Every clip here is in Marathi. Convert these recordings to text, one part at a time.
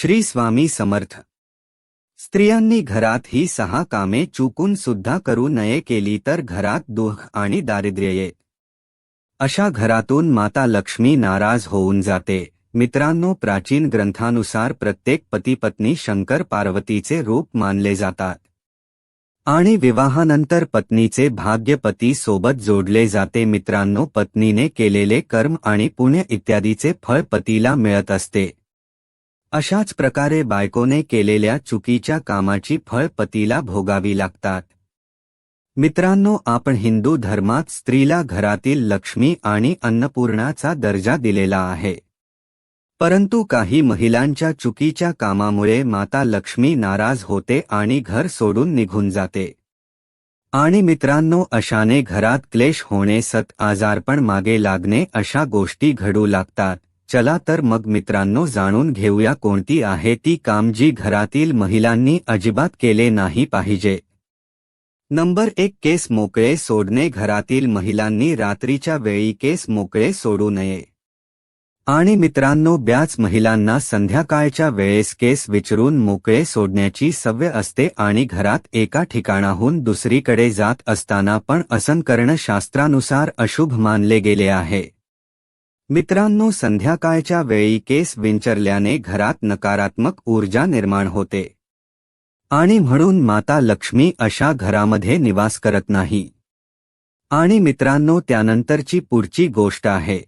श्री स्वामी समर्थ. स्त्रियांनी घरात ही सहा कामे चुकून सुद्धा करू नये केली तर घरात दुःख आणि दारिद्र्य येत अशा घरातून माता लक्ष्मी नाराज होऊन जाते. मित्रांनो प्राचीन ग्रंथानुसार प्रत्येक पतीपत्नी शंकर पार्वतीचे रूप मानले जातात. आणि विवाहानंतर पत्नीचे भाग्य पती सोबत जोडले जाते. मित्रांनो पत्नीने केलेले कर्म आणि पुण्य इत्यादीचे फळ पतीला मिळत असते. अशाच प्रकारे बायकोने केलेल्या चुकीच्या कामाची फळ पतीला भोगावी लागतात. मित्रांनो आपण हिंदू धर्मात स्त्रीला घरातील लक्ष्मी आणि अन्नपूर्णाचा दर्जा दिलेला आहे. परंतु काही महिलांच्या चुकीच्या कामामुळे माता लक्ष्मी नाराज होते आणि घर सोडून निघून जाते. आणि मित्रांनो अशाने घरात क्लेश होणे सत आजारपण मागे लागणे अशा गोष्टी घडू लागतात. चला तर मग मित्रांनो जाणून घेऊया कोणती आहे ती काम जी घरातील महिलांनी अजिबात केले नाही पाहिजे. नंबर एक केस मोकळे सोडणे. घरातील महिलांनी रात्रीच्या वेळी केस मोकळे सोडू नये. आणि मित्रांनो ब्याच महिलांना संध्याकाळच्या वेळेस केस विचरून मोकळे सोडण्याची सवय असते आणि घरात एका ठिकाणाहून दुसरीकडे जात असताना पण असन करणं शास्त्रानुसार अशुभ मानले गेले आहे. मित्रांनो संध्याकाळच्या वेळी केस विंचरल्याने घरात नकारात्मक ऊर्जा निर्माण होते. आणि म्हणून माता लक्ष्मी अशा घरामध्ये निवास करत नाही. आणि मित्रांनो त्यानंतरची पुढची गोष्ट आहे.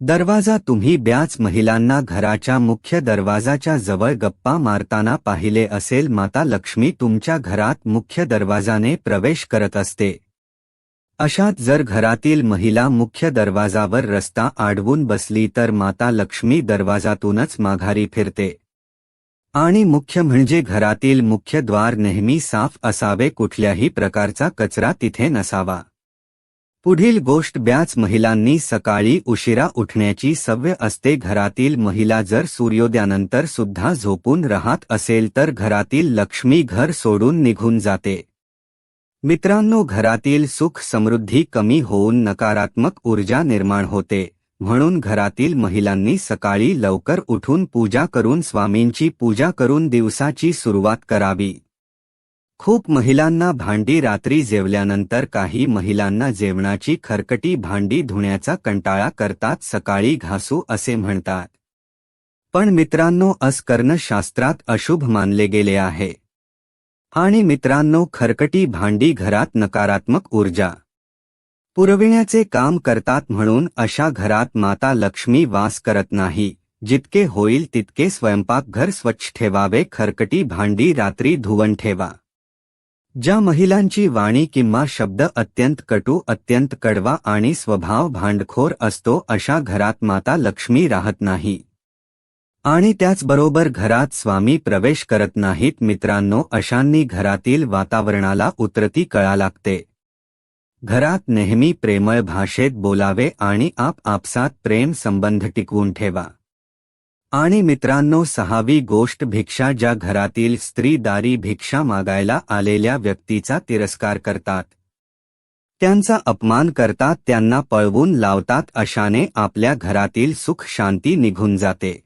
दरवाजा तुम्ही ब्याच महिलांना घराच्या मुख्य दरवाजाच्या जवळ गप्पा मारताना पाहिले असेल माता लक्ष्मी तुमच्या घरात मुख्य दरवाजाने प्रवेश करत असते. अशात जर घरातील महिला मुख्य दरवाजावर रस्ता आडवून बसली तर माता लक्ष्मी दरवाजातूनच माघारी फिरते. आणि मुख्य म्हणजे घरातील मुख्य द्वार नेहमी साफ असावे कुठल्याही प्रकारचा कचरा तिथे नसावा. पुढील गोष्ट ब्याच महिलांनी सकाळी उशिरा उठण्याची सवय असते घरातील महिला जर सूर्योदयानंतर सुद्धा झोपून राहत असेल तर घरातील लक्ष्मी घर सोडून निघून जाते. मित्रांनो घरातील सुख समृद्धी कमी होऊन नकारात्मक ऊर्जा निर्माण होते. म्हणून घरातील महिलांनी सकाळी लवकर उठून पूजा करून स्वामींची पूजा करून दिवसाची सुरुवात करावी. खूप महिलांना भांडी रात्री जेवल्यानंतर काही महिलांना जेवणाची खरकटी भांडी धुण्याचा कंटाळा करतात सकाळी घासू असे म्हणतात. पण मित्रांनो अस करणं शास्त्रात अशुभ मानले गेले आहे. आणि मित्रांनो खरकटी भांडी घरात नकारात्मक ऊर्जा. पुरविण्याचे काम करतात म्हणून अशा घरात माता लक्ष्मी वास करत नाही. जितके होईल तितके स्वयंपाकघर स्वच्छ ठेवावे खरकटी भांडी रात्री धुवण ठेवा. ज्या महिलांची वाणी किंवा शब्द अत्यंत कटू अत्यंत कडवा आणि स्वभाव भांडखोर असतो अशा घरात माता लक्ष्मी राहत नाही. आणि त्याचबरोबर घरात स्वामी प्रवेश करत नाहीत मित्रांनो अशांनी घरातील वातावरणाला उतरती कळा लागते. घरात नेहमी प्रेमळ भाषेत बोलावे आणि आप आपसात प्रेम संबंध टिकवून ठेवा. आणि मित्रांनो सहावी गोष्ट भिक्षा ज्या घरातील स्त्री दारी भिक्षा मागायला आलेल्या व्यक्तीचा तिरस्कार करतात. त्यांचा अपमान करतात त्यांना पळवून लावतात अशाने आपल्या घरातील सुख शांती निघून जाते.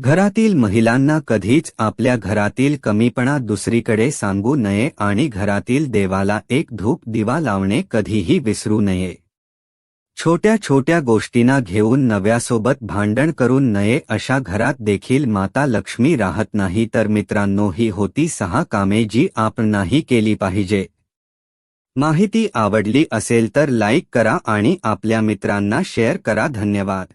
घरातील महिलांना कधीच आपल्या घरातील कमीपणा दुसरीकडे सांगू नये आणि घरातील देवाला एक धूप दिवा लावणे कधीही विसरू नये. छोट्या छोट्या गोष्टींना घेऊन नव्यासोबत भांडण करून नये अशा घरात देखील माता लक्ष्मी राहत नाही तर मित्रांनो ही होती सहा कामे जी आपण नाही केली पाहिजे. माहिती आवडली असेल तर लाईक करा आणि आपल्या मित्रांना शेअर करा. धन्यवाद.